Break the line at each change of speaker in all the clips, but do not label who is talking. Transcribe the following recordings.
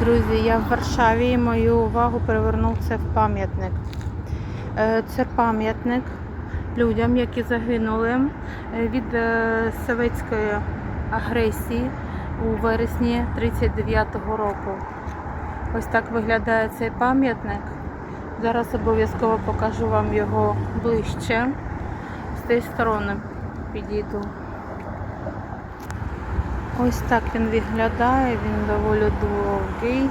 Друзі, я в Варшаві і мою увагу привернув це в пам'ятник. Е, Це пам'ятник людям, які загинули е, від е, совєтської агресії у вересні 39-го року. Ось так виглядає цей пам'ятник. Зараз обов'язково покажу вам його ближче. З тієї сторони підійду. Ось так він виглядає, він доволі довгий.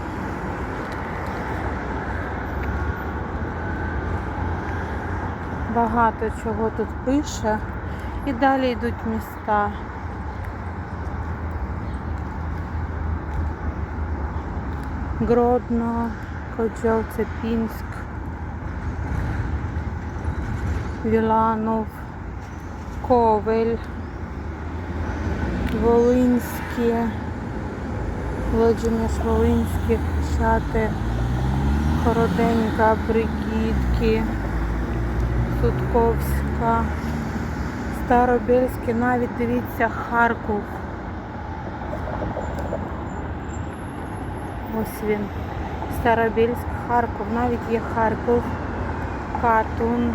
Багато чого тут пише. І далі йдуть міста. Гродно, Коджол-Цепінськ, Віланов, Ковель. Волинське, Владимир Волинське, Шати, Хороденька, Бригітки, Судковська, Старобільське, навіть дивіться Харків. Ось він. Старобільськ, Харків, навіть є Харків, Катун.